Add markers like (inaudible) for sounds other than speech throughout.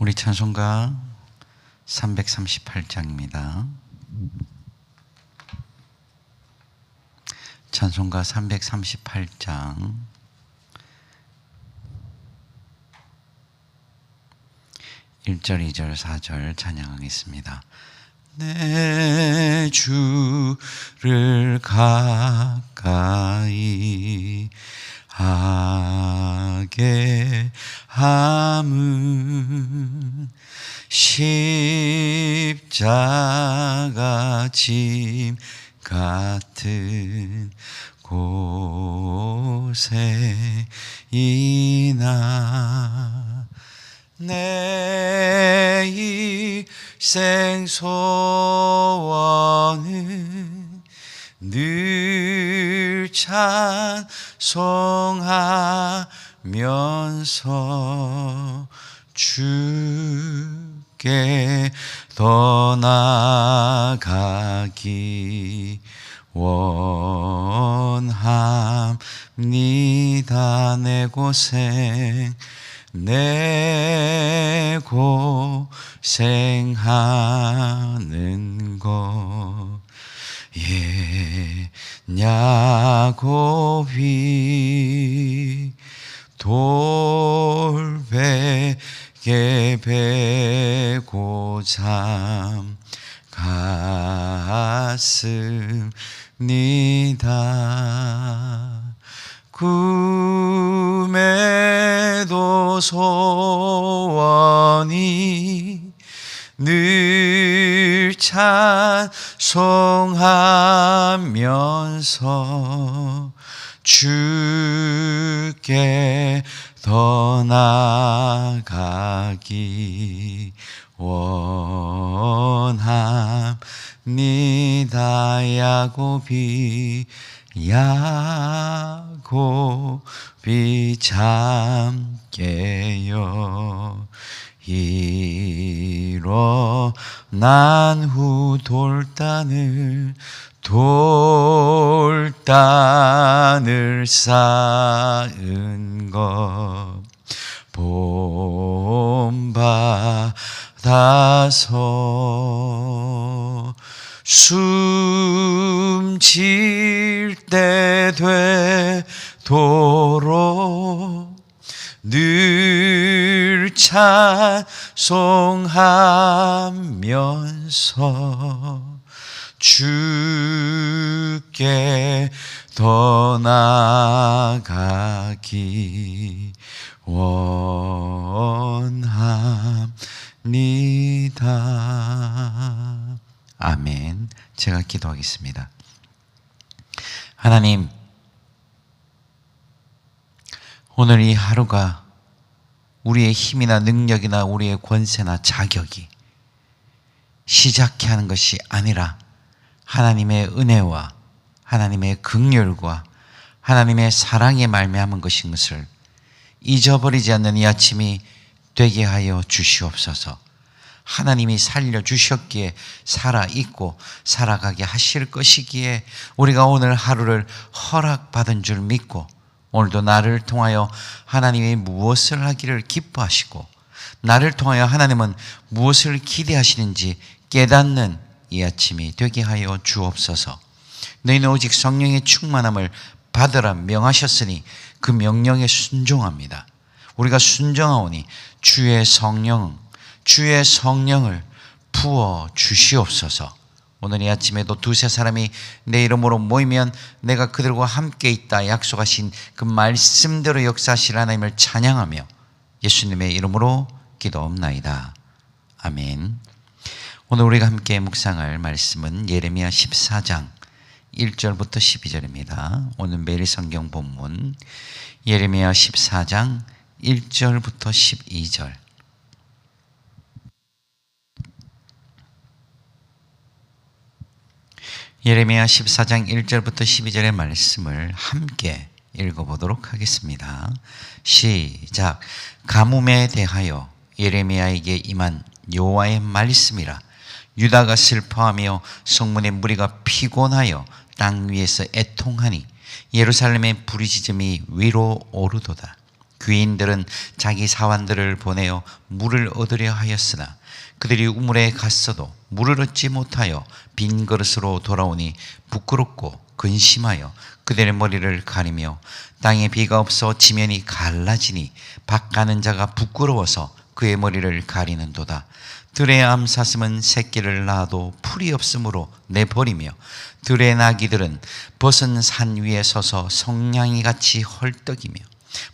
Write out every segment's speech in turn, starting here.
우리 찬송가 338장입니다. 찬송가 338장 일절이절사절 찬양하겠습니다. 내 주를 가까이 하게 함은 십자가 짐 같은 곳에 이나? 내 일생 소원은 늘 찬송하면서 주께 더 나가기 원합니다. 내 고생 내 고생하는 것 옛야고비 돌베개 베고 잠 갔습니다. 꿈에도 소원이 늘 찬 송하면서 주께 더 나가기 원합니다. 야곱이 야곱이 잠깨요 일어난 후 돌단을 돌단을 쌓은 것. 본받아서 숨질 때 되도록 늘 찬송하면서 주께 더 나가기 원합니다. 아멘. 제가 기도하겠습니다. 하나님, 오늘 이 하루가 우리의 힘이나 능력이나 우리의 권세나 자격이 시작해 하는 것이 아니라 하나님의 은혜와 하나님의 긍휼과 하나님의 사랑에 말미암은 것인 것을 잊어버리지 않는 이 아침이 되게 하여 주시옵소서. 하나님이 살려 주셨기에 살아 있고 살아가게 하실 것이기에 우리가 오늘 하루를 허락받은 줄 믿고 오늘도 나를 통하여 하나님이 무엇을 하기를 기뻐하시고 나를 통하여 하나님은 무엇을 기대하시는지 깨닫는 이 아침이 되게 하여 주옵소서. 너희는 오직 성령의 충만함을 받으라 명하셨으니 그 명령에 순종합니다. 우리가 순종하오니 주의 성령, 주의 성령을 부어 주시옵소서. 오늘 이 아침에도 두세 사람이 내 이름으로 모이면 내가 그들과 함께 있다 약속하신 그 말씀대로 역사하실 하나님을 찬양하며 예수님의 이름으로 기도옵나이다. 아멘. 오늘 우리가 함께 묵상할 말씀은 예레미야 14장 1절부터 12절입니다. 오늘 매일 성경 본문 예레미야 14장 1절부터 12절 예레미야 14장 1절부터 12절의 말씀을 함께 읽어보도록 하겠습니다. 시작. 가뭄에 대하여 예레미야에게 임한 여호와의 말씀이라. 유다가 슬퍼하며 성문의 무리가 피곤하여 땅 위에서 애통하니 예루살렘의 부르짖음이 위로 오르도다. 귀인들은 자기 사환들을 보내어 물을 얻으려 하였으나 그들이 우물에 갔어도 물을 얻지 못하여 빈 그릇으로 돌아오니 부끄럽고 근심하여 그들의 머리를 가리며 땅에 비가 없어 지면이 갈라지니 밭 가는 자가 부끄러워서 그의 머리를 가리는도다. 들의 암사슴은 새끼를 낳아도 풀이 없으므로 내버리며 들의 나귀들은 벗은 산 위에 서서 성냥이 같이 헐떡이며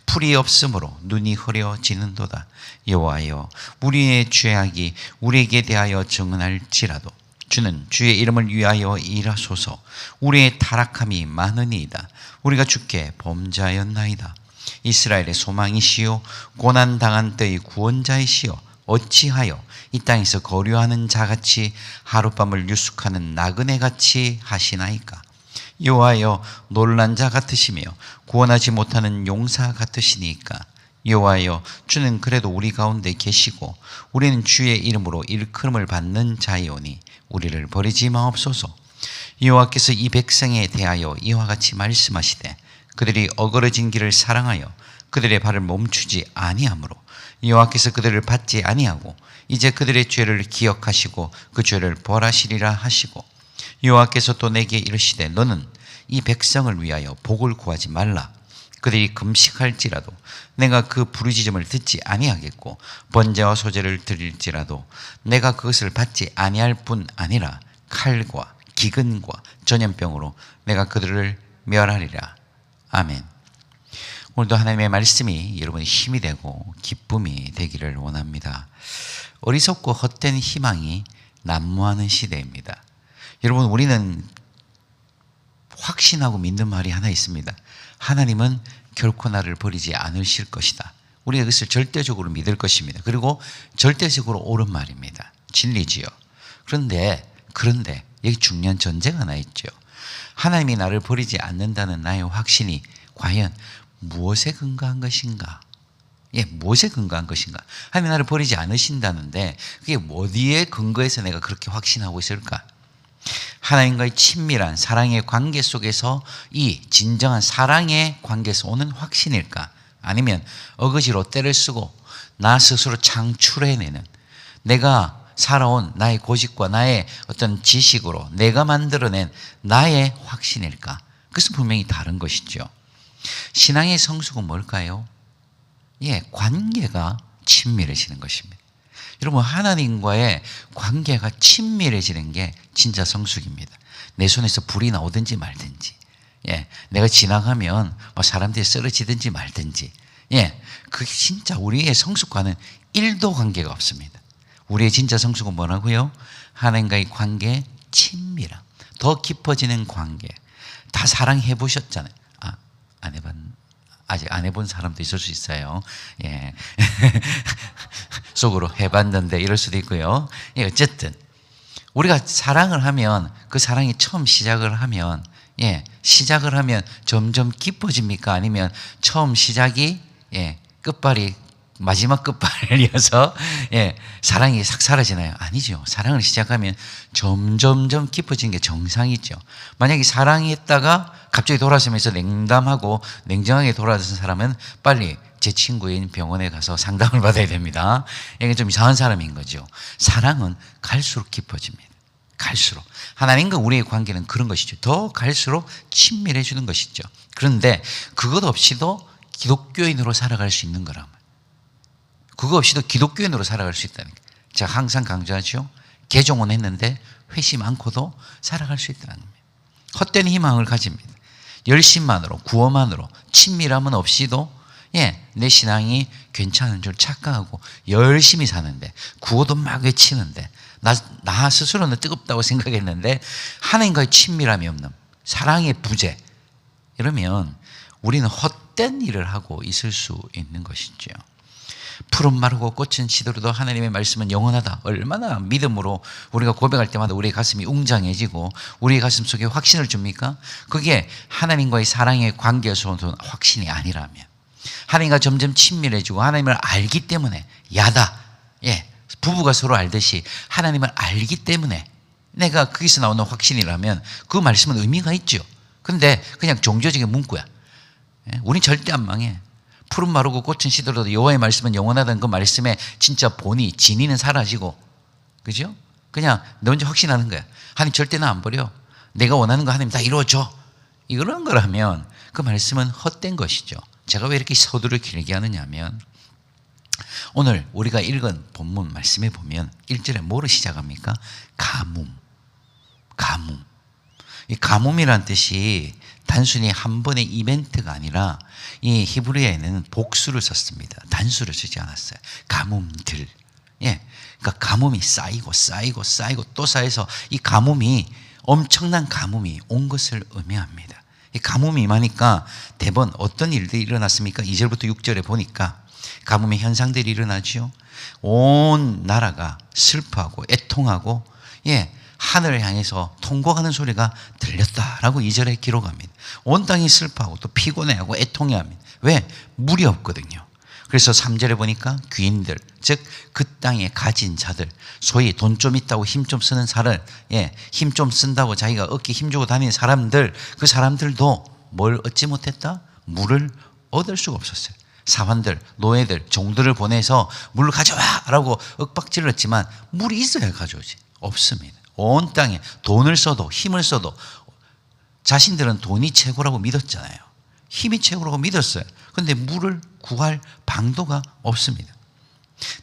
풀이 없으므로 눈이 흐려지는도다. 여호와여, 우리의 죄악이 우리에게 대하여 증언할지라도 주는 주의 이름을 위하여 일하소서. 우리의 타락함이 많으니이다. 우리가 주께 범자였나이다. 이스라엘의 소망이시요 고난 당한 때의 구원자이시요 어찌하여 이 땅에서 거류하는 자같이 하룻밤을 유숙하는 나그네 같이 하시나이까 여호와여 놀란 자 같으시며 구원하지 못하는 용사 같으시니까. 여호와여 주는 그래도 우리 가운데 계시고 우리는 주의 이름으로 일컬음을 받는 자이오니 우리를 버리지 마옵소서. 여호와께서 이 백성에 대하여 이와 같이 말씀하시되 그들이 어그러진 길을 사랑하여 그들의 발을 멈추지 아니하므로 여호와께서 그들을 받지 아니하고 이제 그들의 죄를 기억하시고 그 죄를 벌하시리라 하시고 여호와께서 또 내게 이르시되 너는 이 백성을 위하여 복을 구하지 말라 그들이 금식할지라도 내가 그 부르짖음을 듣지 아니하겠고 번제와 소제를 드릴지라도 내가 그것을 받지 아니할 뿐 아니라 칼과 기근과 전염병으로 내가 그들을 멸하리라 아멘. 오늘도 하나님의 말씀이 여러분의 힘이 되고 기쁨이 되기를 원합니다. 어리석고 헛된 희망이 난무하는 시대입니다. 여러분, 우리는 확신하고 믿는 말이 하나 있습니다. 하나님은 결코 나를 버리지 않으실 것이다. 우리가 그것을 절대적으로 믿을 것입니다. 그리고 절대적으로 옳은 말입니다. 진리지요. 그런데, 그런데, 여기 중요한 전제가 하나 있죠. 하나님이 나를 버리지 않는다는 나의 확신이 과연 무엇에 근거한 것인가? 예, 무엇에 근거한 것인가? 하나님 나를 버리지 않으신다는데 그게 어디에 근거해서 내가 그렇게 확신하고 있을까? 하나님과의 친밀한 사랑의 관계 속에서 이 진정한 사랑의 관계에서 오는 확신일까? 아니면 어거지로 때를 쓰고 나 스스로 창출해내는 내가 살아온 나의 고집과 나의 어떤 지식으로 내가 만들어낸 나의 확신일까? 그것은 분명히 다른 것이죠. 신앙의 성숙은 뭘까요? 예, 관계가 친밀해지는 것입니다. 여러분, 하나님과의 관계가 친밀해지는 게 진짜 성숙입니다. 내 손에서 불이 나오든지 말든지, 예, 내가 지나가면 뭐 사람들이 쓰러지든지 말든지, 예, 그게 진짜 우리의 성숙과는 1도 관계가 없습니다. 우리의 진짜 성숙은 뭐라고요? 하나님과의 관계 친밀함. 더 깊어지는 관계. 다 사랑해 보셨잖아요. 아, 안 해봤, 아직 안 해본 사람도 있을 수 있어요. 예. (laughs) 속으로 해봤는데 이럴 수도 있고요. 예, 어쨌든. 우리가 사랑을 하면 그 사랑이 처음 시작을 하면 예, 시작을 하면 점점 깊어집니까? 아니면 처음 시작이 예, 끝발이 마지막 끝발이어서 예, 사랑이 싹 사라지나요? 아니죠. 사랑을 시작하면 점점점 깊어지는 게 정상이죠. 만약에 사랑이 있다가 갑자기 돌아서면서 냉담하고 냉정하게 돌아선 사람은 빨리 제 친구인 병원에 가서 상담을 받아야 됩니다. 이게 좀 이상한 사람인 거죠. 사랑은 갈수록 깊어집니다. 갈수록. 하나님과 우리의 관계는 그런 것이죠. 더 갈수록 친밀해지는 것이죠. 그런데 그것 없이도 기독교인으로 살아갈 수 있는 거라면 그거 없이도 기독교인으로 살아갈 수 있다는 거예요. 제가 항상 강조하죠. 개종은 했는데 회심 않고도 살아갈 수 있다는 겁니다. 헛된 희망을 가집니다. 열심만으로, 구호만으로, 친밀함은 없이도 예, 내 신앙이 괜찮은 줄 착각하고 열심히 사는데 구호도 막 외치는데 나, 나 스스로는 뜨겁다고 생각했는데 하나님과의 친밀함이 없는 사랑의 부재 이러면 우리는 헛된 일을 하고 있을 수 있는 것이죠. 푸른 마르고 꽃은 시들어도 하나님의 말씀은 영원하다. 얼마나 믿음으로 우리가 고백할 때마다 우리의 가슴이 웅장해지고 우리의 가슴 속에 확신을 줍니까? 그게 하나님과의 사랑의 관계에서 온 확신이 아니라면 하나님과 점점 친밀해지고 하나님을 알기 때문에 야다. 예. 부부가 서로 알듯이 하나님을 알기 때문에 내가 거기서 나오는 확신이라면 그 말씀은 의미가 있죠. 근데 그냥 종교적인 문구야. 예? 우린 절대 안 망해. 푸른 마르고 꽃은 시들어도 여호와의 말씀은 영원하다는 그 말씀에 진짜 본이 진이는 사라지고 그죠? 그냥 너 혼자 확신하는 거야. 하나님 절대 나 안 버려. 내가 원하는 거 하나님 다 이루어줘. 이런 거라면 그 말씀은 헛된 것이죠. 제가 왜 이렇게 서두를 길게 하느냐면 오늘 우리가 읽은 본문 말씀에 보면 1절에 뭐로 시작합니까? 가뭄. 가뭄. 이 가뭄이란 뜻이 단순히 한 번의 이벤트가 아니라 이 히브리어에는 복수를 썼습니다. 단수를 쓰지 않았어요. 가뭄들. 예. 그러니까 가뭄이 쌓이고 쌓이고 쌓이고 또 쌓여서 이 가뭄이 엄청난 가뭄이 온 것을 의미합니다. 이 가뭄이 임하니까 대번 어떤 일들이 일어났습니까? 2절부터 6절에 보니까 가뭄의 현상들이 일어나지요. 온 나라가 슬퍼하고 애통하고 예, 하늘을 향해서 통곡하는 소리가 들렸다라고 2절에 기록합니다. 온 땅이 슬퍼하고 또 피곤해하고 애통해합니다. 왜? 물이 없거든요. 그래서 3절에 보니까 귀인들, 즉 그 땅에 가진 자들, 소위 돈 좀 있다고 힘 좀 쓰는 사람, 예, 힘 좀 쓴다고 자기가 어깨 힘주고 다니는 사람들, 그 사람들도 뭘 얻지 못했다? 물을 얻을 수가 없었어요. 사환들, 노예들, 종들을 보내서 물을 가져와라고 윽박질렀지만 물이 있어야 가져오지. 없습니다. 온 땅에 돈을 써도 힘을 써도 자신들은 돈이 최고라고 믿었잖아요. 힘이 최고라고 믿었어요. 근데 물을 구할 방도가 없습니다.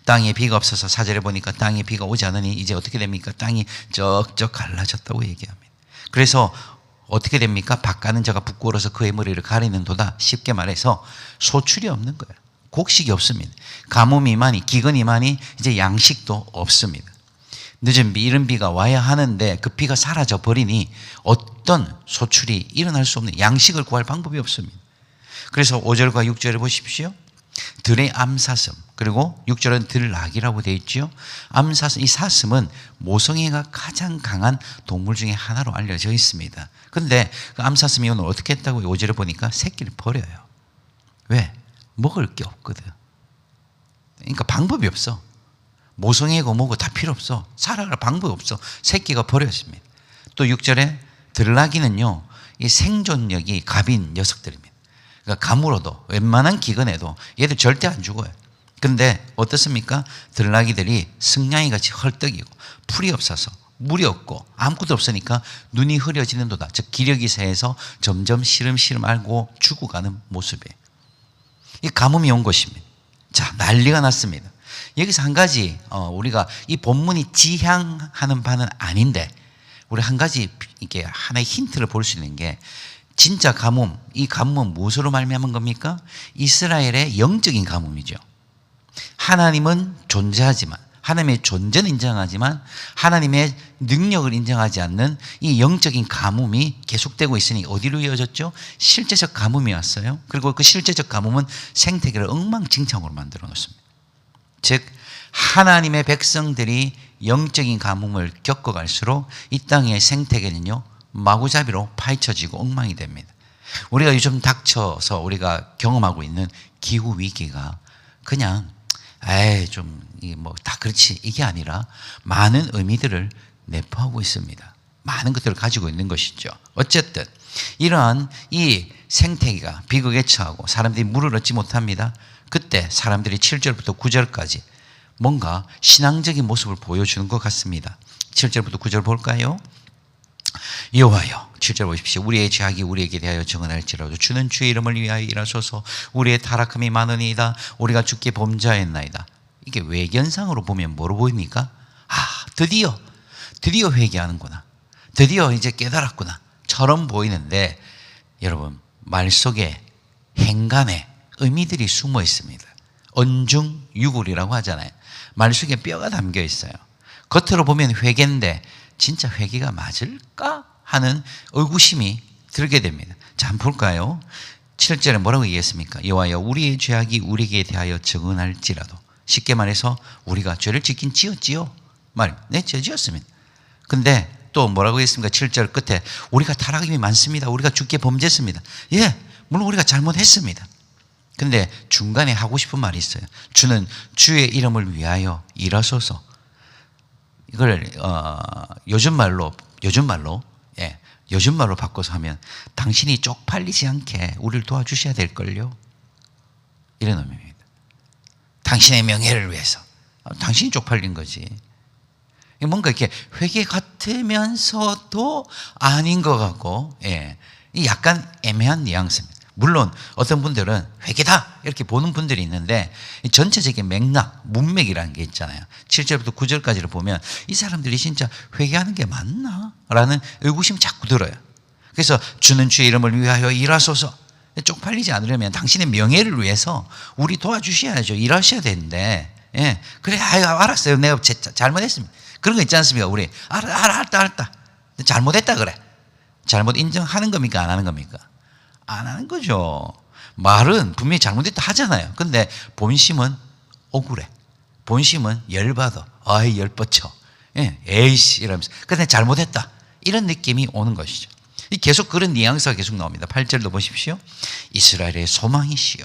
땅에 비가 없어서 사절에 보니까 땅에 비가 오지 않으니 이제 어떻게 됩니까? 땅이 쩍쩍 갈라졌다고 얘기합니다. 그래서 어떻게 됩니까? 밭가는 자가 부끄러워서 그의 머리를 가리는 도다. 쉽게 말해서 소출이 없는 거예요. 곡식이 없습니다. 가뭄이 많이, 기근이 많이, 이제 양식도 없습니다. 늦은 비, 이른 비가 와야 하는데 그 비가 사라져 버리니 어떤 소출이 일어날 수 없는 양식을 구할 방법이 없습니다. 그래서 5절과 6절을 보십시오. 들의 암사슴 그리고 6절은 들락이라고 되어 있죠. 암사슴 이 사슴은 모성애가 가장 강한 동물 중에 하나로 알려져 있습니다. 그런데 그 암사슴이 오늘 어떻게 했다고 5절에 보니까 새끼를 버려요. 왜? 먹을 게 없거든. 그러니까 방법이 없어. 모성애고 뭐고 다 필요 없어. 살아갈 방법이 없어. 새끼가 버렸습니다. 또 6절에 들락이는요. 이 생존력이 갑인 녀석들입니다. 그러니까 가물어도 웬만한 기근에도 얘들 절대 안 죽어요. 근데 어떻습니까? 들락이들이 승냥이 같이 헐떡이고 풀이 없어서 물이 없고 아무것도 없으니까 눈이 흐려지는 도다. 즉 기력이 세해서 점점 시름시름 알고 죽어가는 모습이에요. 이 가뭄이 온 것입니다. 자 난리가 났습니다. 여기서 한 가지 어, 우리가 이 본문이 지향하는 바는 아닌데 우리 한 가지 이게 하나의 힌트를 볼 수 있는 게 진짜 가뭄 이 가뭄은 무엇으로 말미암은 겁니까? 이스라엘의 영적인 가뭄이죠. 하나님은 존재하지만 하나님의 존재는 인정하지만 하나님의 능력을 인정하지 않는 이 영적인 가뭄이 계속되고 있으니 어디로 이어졌죠? 실제적 가뭄이 왔어요. 그리고 그 실제적 가뭄은 생태계를 엉망진창으로 만들어 놓습니다. 즉 하나님의 백성들이 영적인 가뭄을 겪어갈수록 이 땅의 생태계는요 마구잡이로 파헤쳐지고 엉망이 됩니다. 우리가 요즘 닥쳐서 우리가 경험하고 있는 기후 위기가 그냥 에이 좀뭐 다 그렇지 이게 아니라 많은 의미들을 내포하고 있습니다. 많은 것들을 가지고 있는 것이죠. 어쨌든 이러한 이 생태계가 비극에 처하고 사람들이 물을 얻지 못합니다. 그때 사람들이 7절부터 9절까지 뭔가 신앙적인 모습을 보여주는 것 같습니다. 7절부터 9절 볼까요? 여호와여 7절 보십시오. 우리의 죄악이 우리에게 대하여 정언할지라도 주는 주의 이름을 위하여 일하소서 우리의 타락함이 많으니이다. 우리가 죽게 범자했나이다. 이게 외견상으로 보면 뭐로 보입니까? 아 드디어 드디어 회개하는구나. 드디어 이제 깨달았구나. 처럼 보이는데 여러분 말 속에 행간에 의미들이 숨어 있습니다. 언중 유골이라고 하잖아요. 말 속에 뼈가 담겨 있어요. 겉으로 보면 회개인데 진짜 회개가 맞을까 하는 의구심이 들게 됩니다. 자, 한번 볼까요? 7절에 뭐라고 얘기했습니까? 여호와여 우리의 죄악이 우리에게 대하여 적응할지라도 쉽게 말해서 우리가 죄를 짓긴 지었지요. 말, 네, 죄 지었습니다. 근데 또 뭐라고 했습니까? 7절 끝에 우리가 타락임이 많습니다. 우리가 죽게 범죄했습니다. 예, 물론 우리가 잘못했습니다. 근데 중간에 하고 싶은 말이 있어요. 주는 주의 이름을 위하여 일하소서. 이걸 어, 요즘 말로 요즘 말로 예, 요즘 말로 바꿔서 하면 당신이 쪽팔리지 않게 우리를 도와주셔야 될 걸요. 이런 의미입니다. 당신의 명예를 위해서. 아, 당신이 쪽팔린 거지. 뭔가 이렇게 회개 같으면서도 아닌 것 같고, 예. 이 약간 애매한 뉘앙스입니다. 물론 어떤 분들은 회개다 이렇게 보는 분들이 있는데 이 전체적인 맥락, 문맥이라는 게 있잖아요. 7절부터 9절까지를 보면 이 사람들이 진짜 회개하는 게 맞나? 라는 의구심이 자꾸 들어요. 그래서 주는 주의 이름을 위하여 일하소서. 쪽팔리지 않으려면 당신의 명예를 위해서 우리 도와주셔야죠. 일하셔야 되는데. 예. 그래, 아유, 알았어요. 내가 제- 잘못했습니다. 그런 거 있지 않습니까? 우리. 알아, 알아, 알았다, 알았다. 잘못했다, 그래. 잘못 인정하는 겁니까? 안 하는 겁니까? 안 하는 거죠. 말은 분명히 잘못했다 하잖아요. 근데 본심은 억울해. 본심은 열받아. 아이, 열뻗쳐. 예, 에이씨, 이러면서. 근데 잘못했다. 이런 느낌이 오는 것이죠. 이 계속 그런 뉘앙스가 계속 나옵니다. 8절도 보십시오. 이스라엘의 소망이시여.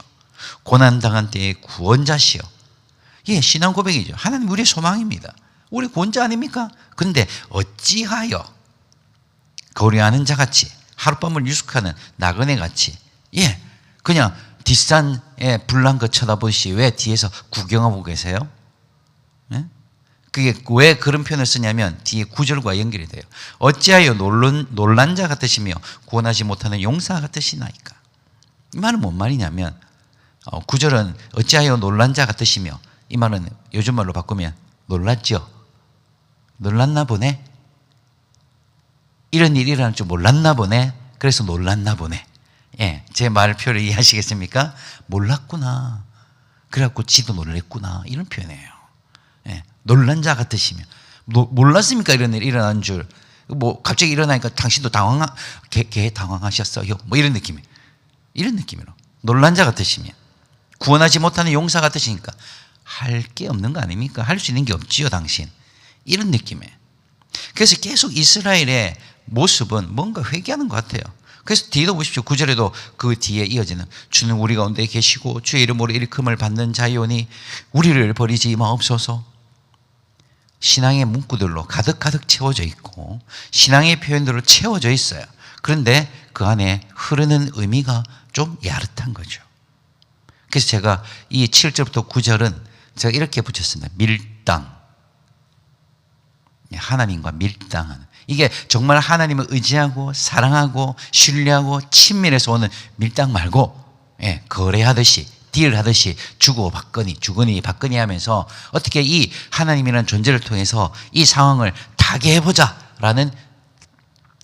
고난당한 때의 구원자시여. 예, 신앙 고백이죠. 하나님 우리의 소망입니다. 우리 구원자 아닙니까? 근데 어찌하여 거리하는 자같이 하룻밤을 유숙하는 나그네 같이 예 그냥 뒷산에 불난 것 쳐다보시 왜 뒤에서 구경하고 계세요? 예? 그게 왜 그런 표현을 쓰냐면 뒤에 구절과 연결이 돼요. 어찌하여 놀란, 놀란 자 같으시며 구원하지 못하는 용사 같으시나이까. 이 말은 뭔 말이냐면 어, 구절은 어찌하여 놀란 자 같으시며 이 말은 요즘 말로 바꾸면 놀랐죠. 놀랐나 보네. 이런 일이 일어날 줄 몰랐나 보네. 그래서 놀랐나 보네. 예, 제 말표를 이해하시겠습니까? 몰랐구나. 그래갖고 지도 놀랬구나. 이런 표현이에요. 예, 놀란 자 같으시며. 노- 몰랐습니까? 이런 일이 일어난 줄. 뭐, 갑자기 일어나니까 당신도 당황, 개, 개 당황하셨어요. 뭐 이런 느낌이. 이런 느낌으로. 놀란 자 같으시며. 구원하지 못하는 용사 같으시니까 할 게 없는 거 아닙니까? 할 수 있는 게 없지요, 당신. 이런 느낌이에요. 그래서 계속 이스라엘의 모습은 뭔가 회개하는 것 같아요. 그래서 뒤도 보십시오. 구절에도 그 뒤에 이어지는 주는 우리 가운데 계시고 주의 이름으로 일금을 받는 자이오니 우리를 버리지 마옵소서. 신앙의 문구들로 가득가득 채워져 있고 신앙의 표현들로 채워져 있어요. 그런데 그 안에 흐르는 의미가 좀 야릇한 거죠. 그래서 제가 이 7절부터 9절은 제가 이렇게 붙였습니다. 밀당. 하나님과 밀당하는. 이게 정말 하나님을 의지하고 사랑하고 신뢰하고 친밀해서 오는 밀당 말고, 예, 거래하듯이, 딜 하듯이 주고 받거니, 주거니 받거니 하면서 어떻게 이 하나님이라는 존재를 통해서 이 상황을 타게 해보자 라는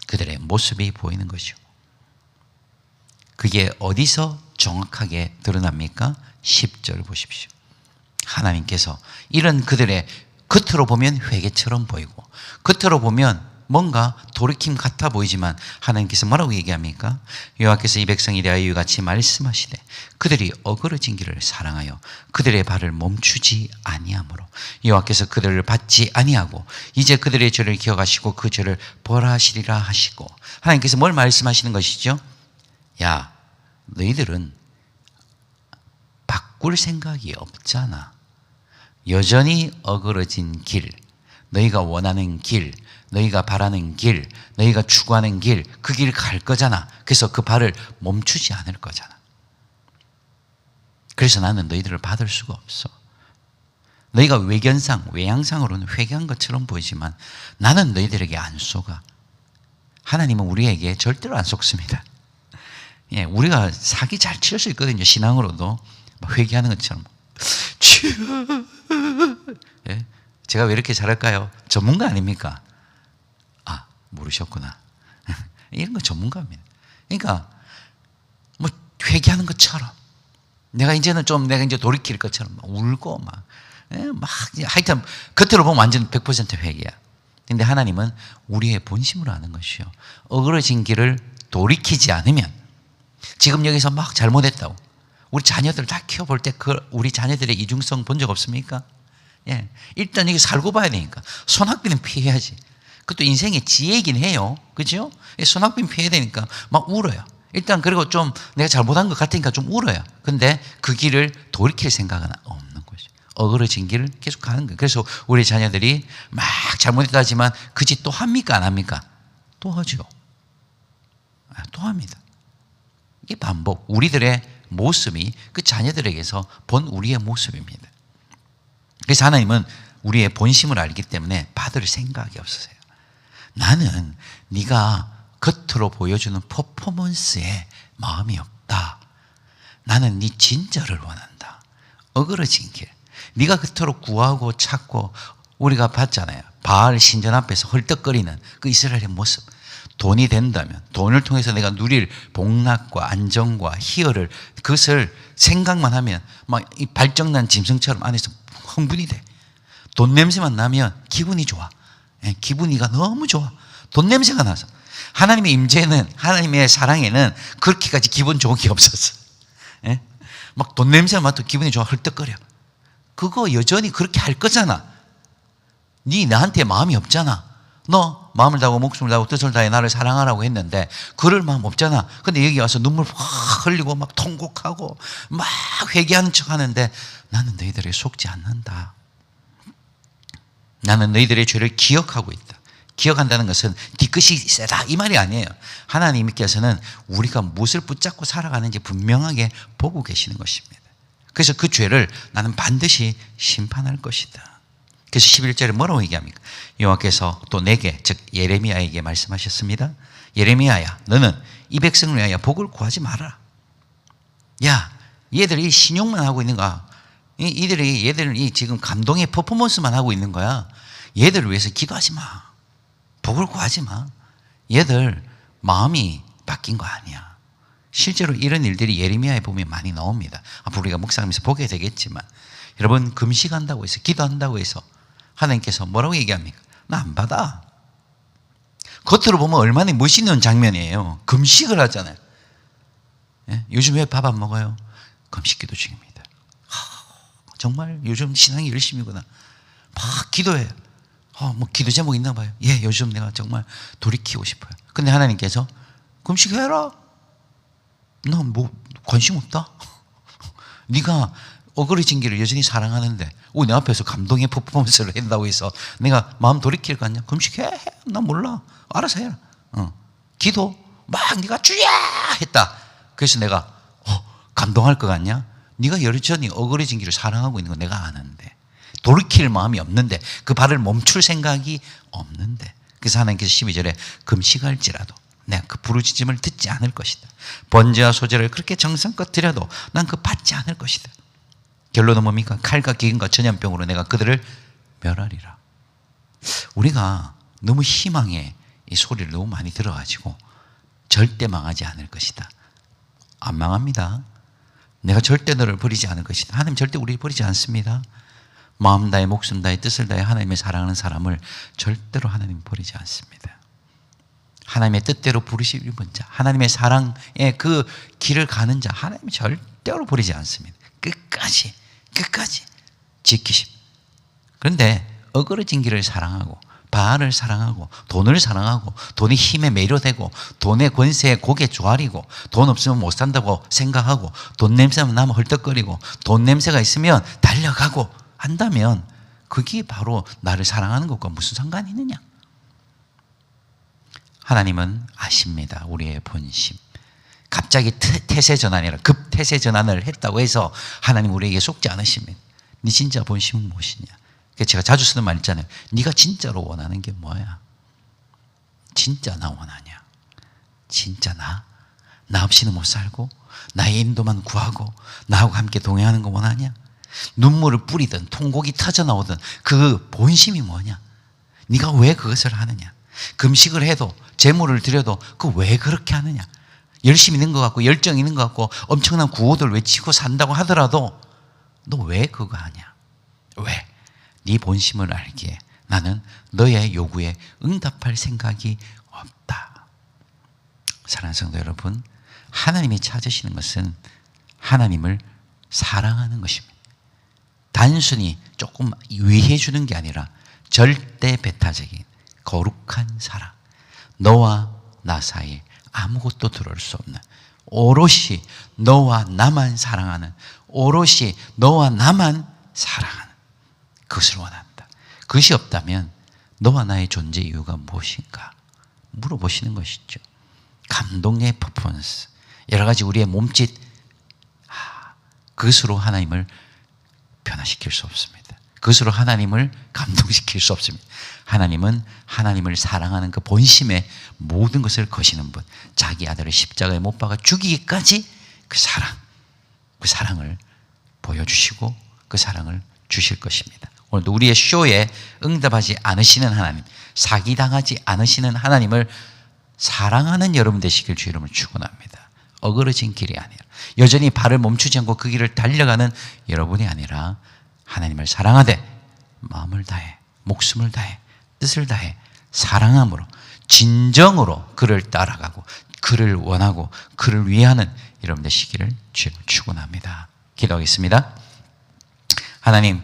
그들의 모습이 보이는 것이죠. 그게 어디서 정확하게 드러납니까? 10절 보십시오. 하나님께서 이런 그들의 겉으로 보면 회개처럼 보이고 겉으로 보면 뭔가 돌이킴 같아 보이지만 하나님께서 뭐라고 얘기합니까? 여호와께서 이 백성에 대하여 이와 같이 말씀하시되 그들이 어그러진 길을 사랑하여 그들의 발을 멈추지 아니하므로 여호와께서 그들을 받지 아니하고 이제 그들의 죄를 기억하시고 그 죄를 벌하시리라 하시고 하나님께서 뭘 말씀하시는 것이죠? 야 너희들은 바꿀 생각이 없잖아. 여전히 어그러진 길, 너희가 원하는 길, 너희가 바라는 길, 너희가 추구하는 길, 그 길 갈 거잖아. 그래서 그 발을 멈추지 않을 거잖아. 그래서 나는 너희들을 받을 수가 없어. 너희가 외견상, 외양상으로는 회개한 것처럼 보이지만 나는 너희들에게 안 속아. 하나님은 우리에게 절대로 안 속습니다. 예, 우리가 사기 잘 칠 수 있거든요. 신앙으로도 막 회개하는 것처럼. 예? 제가 왜 이렇게 잘할까요? 전문가 아닙니까? 아, 모르셨구나. (laughs) 이런 거 전문가입니다. 그러니까 뭐 회개하는 것처럼 내가 이제는 좀 내가 이제 돌이킬 것처럼 막 울고 막, 예? 막 하여튼 겉으로 보면 완전 100% 회개야. 근데 하나님은 우리의 본심으로 아는 것이요. 어그러진 길을 돌이키지 않으면 지금 여기서 막 잘못했다고. 우리 자녀들 다 키워볼 때 그 우리 자녀들의 이중성 본 적 없습니까? 예. 일단 여기 살고 봐야 되니까. 손학비는 피해야지. 그것도 인생의 지혜이긴 해요. 그죠? 손학비는 피해야 되니까 막 울어요. 일단 그리고 좀 내가 잘못한 것 같으니까 좀 울어요. 근데 그 길을 돌이킬 생각은 없는 거죠. 어그러진 길을 계속 가는 거예요. 그래서 우리 자녀들이 막 잘못했다 하지만 그 짓 또 합니까? 안 합니까? 또 하죠. 아, 또 합니다. 이게 반복. 우리들의 모습이 그 자녀들에게서 본 우리의 모습입니다. 그래서 하나님은 우리의 본심을 알기 때문에 받을 생각이 없으세요. 나는 네가 겉으로 보여주는 퍼포먼스에 마음이 없다. 나는 네 진짜를 원한다. 어그러진 길. 네가 그토록 구하고 찾고 우리가 봤잖아요. 바알 신전 앞에서 헐떡거리는 그 이스라엘의 모습. 돈이 된다면 돈을 통해서 내가 누릴 복락과 안정과 희열을 그것을 생각만 하면 막 이 발정난 짐승처럼 안에서 흥분이 돼. 돈 냄새만 나면 기분이 좋아. 예, 기분이가 너무 좋아. 돈 냄새가 나서. 하나님의 임재는 하나님의 사랑에는 그렇게까지 기분 좋은 게 없었어. 예? 막돈 냄새 맡도 기분이 좋아 헐떡거려. 그거 여전히 그렇게 할 거잖아. 네 나한테 마음이 없잖아. 너 마음을 다하고 목숨을 다하고 뜻을 다해 나를 사랑하라고 했는데 그럴 마음 없잖아. 근데 여기 와서 눈물 확 흘리고 막 통곡하고 막 회개하는 척 하는데 나는 너희들에 속지 않는다. 나는 너희들의 죄를 기억하고 있다. 기억한다는 것은 뒤끝이 세다 이 말이 아니에요. 하나님께서는 우리가 무엇을 붙잡고 살아가는지 분명하게 보고 계시는 것입니다. 그래서 그 죄를 나는 반드시 심판할 것이다. 그래서 11절에 뭐라고 얘기합니까? 여호와께서 또 내게 즉 예레미야에게 말씀하셨습니다. 예레미야야 너는 이 백성을 위하여 복을 구하지 마라. 야 얘들이 신용만 하고 있는 거야. 이들이 얘들이 지금 감동의 퍼포먼스만 하고 있는 거야. 얘들을 위해서 기도하지 마. 복을 구하지 마. 얘들 마음이 바뀐 거 아니야. 실제로 이런 일들이 예레미야에 보면 많이 나옵니다. 앞으로 우리가 묵상하면서 보게 되겠지만 여러분 금식한다고 해서 기도한다고 해서 하나님께서 뭐라고 얘기합니까? 나 안 받아. 겉으로 보면 얼마나 멋있는 장면이에요. 금식을 하잖아요. 예? 요즘 왜 밥 안 먹어요? 금식 기도 중입니다. 하, 정말 요즘 신앙이 열심이구나. 막 기도해요. 어, 뭐 기도 제목 있나 봐요. 예, 요즘 내가 정말 돌이키고 싶어요. 근데 하나님께서 금식해라. 난 뭐 관심 없다. (laughs) 네가 어그러진 길을 여전히 사랑하는데 내 앞에서 감동의 퍼포먼스를 한다고 해서 내가 마음 돌이킬 거 아니야? 금식해. 나 몰라. 알아서 해라. 어. 기도 막 네가 주야 했다. 그래서 내가 어, 감동할 것 같냐? 네가 여전히 어그러진 길을 사랑하고 있는 거 내가 아는데 돌이킬 마음이 없는데 그 발을 멈출 생각이 없는데 그래서 하나님께서 12절에 금식할지라도 내가 그 부르짖음을 듣지 않을 것이다. 번제와 소제를 그렇게 정성껏 드려도 난 그 받지 않을 것이다. 결론은 뭡니까? 칼과 기근과 전염병으로 내가 그들을 멸하리라. 우리가 너무 희망에 이 소리를 너무 많이 들어가지고 절대 망하지 않을 것이다. 안 망합니다. 내가 절대 너를 버리지 않을 것이다. 하나님 절대 우리 버리지 않습니다. 마음 다해 목숨 다해 뜻을 다해 하나님의 사랑하는 사람을 절대로 하나님 버리지 않습니다. 하나님의 뜻대로 부르시는 자, 하나님의 사랑의 그 길을 가는 자, 하나님이 절대로 버리지 않습니다. 끝까지, 끝까지 지키십. 그런데 어그러진 길을 사랑하고, 바알을 사랑하고, 돈을 사랑하고, 돈이 힘에 매료되고, 돈의 권세에 고개 조아리고, 돈 없으면 못 산다고 생각하고, 돈 냄새만 나면 헐떡거리고, 돈 냄새가 있으면 달려가고 한다면, 그게 바로 나를 사랑하는 것과 무슨 상관이 있느냐? 하나님은 아십니다. 우리의 본심. 갑자기 태세 전환이라 급 태세 전환을 했다고 해서 하나님 우리에게 속지 않으십니다. 네 진짜 본심은 무엇이냐? 제가 자주 쓰는 말 있잖아요. 네가 진짜로 원하는 게 뭐야? 진짜 나 원하냐? 진짜 나? 나 없이는 못 살고 나의 인도만 구하고 나하고 함께 동행하는 거 원하냐? 눈물을 뿌리든 통곡이 터져 나오든 그 본심이 뭐냐? 네가 왜 그것을 하느냐? 금식을 해도 재물을 드려도 그 왜 그렇게 하느냐? 열심히 있는 것 같고 열정 있는 것 같고 엄청난 구호들 외치고 산다고 하더라도 너 왜 그거 하냐? 왜? 네 본심을 알기에 나는 너의 요구에 응답할 생각이 없다. 사랑하는 성도 여러분, 하나님이 찾으시는 것은 하나님을 사랑하는 것입니다. 단순히 조금 위해 주는 게 아니라 절대 배타적인 거룩한 사랑. 너와 나 사이에 아무것도 들어올 수 없는 오롯이 너와 나만 사랑하는 오롯이 너와 나만 사랑하는 그것을 원한다. 그것이 없다면 너와 나의 존재 이유가 무엇인가 물어보시는 것이죠. 감동의 퍼포먼스, 여러 가지 우리의 몸짓 그것으로 하나님을 변화시킬 수 없습니다. 그것으로 하나님을 감동시킬 수 없습니다. 하나님은 하나님을 사랑하는 그 본심에 모든 것을 거시는 분, 자기 아들을 십자가에 못 박아 죽이기까지 그 사랑, 그 사랑을 보여주시고 그 사랑을 주실 것입니다. 오늘도 우리의 쇼에 응답하지 않으시는 하나님, 사기당하지 않으시는 하나님을 사랑하는 여러분 되시길 주 이름을 축원합니다. 어그러진 길이 아니라 여전히 발을 멈추지 않고 그 길을 달려가는 여러분이 아니라 하나님을 사랑하되 마음을 다해 목숨을 다해 뜻을 다해 사랑함으로 진정으로 그를 따라가고 그를 원하고 그를 위하는 여러분 되시기를 주 이름으로 축원합니다. 기도하겠습니다. 하나님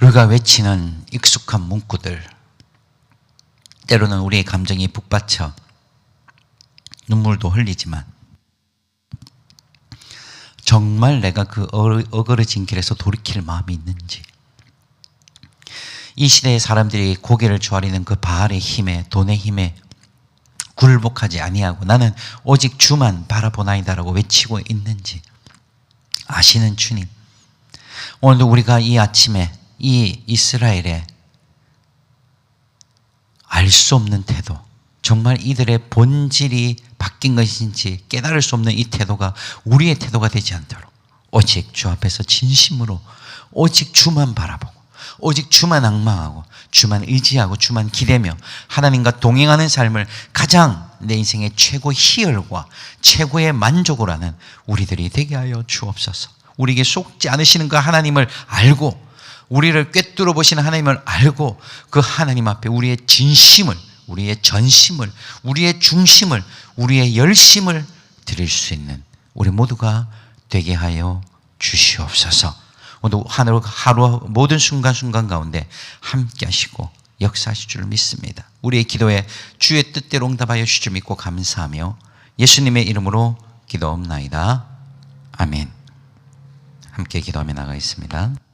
우리가 외치는 익숙한 문구들 때로는 우리의 감정이 북받쳐 눈물도 흘리지만 정말 내가 그 어- 어그러진 길에서 돌이킬 마음이 있는지. 이 시대의 사람들이 고개를 조아리는 그 바알의 힘에 돈의 힘에 굴복하지 아니하고 나는 오직 주만 바라보나이다라고 외치고 있는지 아시는 주님 오늘도 우리가 이 아침에 이 이스라엘의 알 수 없는 태도, 정말 이들의 본질이 바뀐 것인지 깨달을 수 없는 이 태도가 우리의 태도가 되지 않도록 오직 주 앞에서 진심으로 오직 주만 바라보고 오직 주만 악망하고 주만 의지하고 주만 기대며 하나님과 동행하는 삶을 가장 내 인생의 최고 희열과 최고의 만족을 하는 우리들이 되게 하여 주옵소서. 우리에게 속지 않으시는 그 하나님을 알고 우리를 꿰뚫어 보시는 하나님을 알고 그 하나님 앞에 우리의 진심을, 우리의 전심을, 우리의 중심을, 우리의 열심을 드릴 수 있는 우리 모두가 되게 하여 주시옵소서. 오늘 하루, 하루 모든 순간순간 가운데 함께 하시고 역사하실 줄 믿습니다. 우리의 기도에 주의 뜻대로 응답하여 주실 줄 믿고 감사하며 예수님의 이름으로 기도옵나이다. 아멘. 함께 기도하며 나가겠습니다.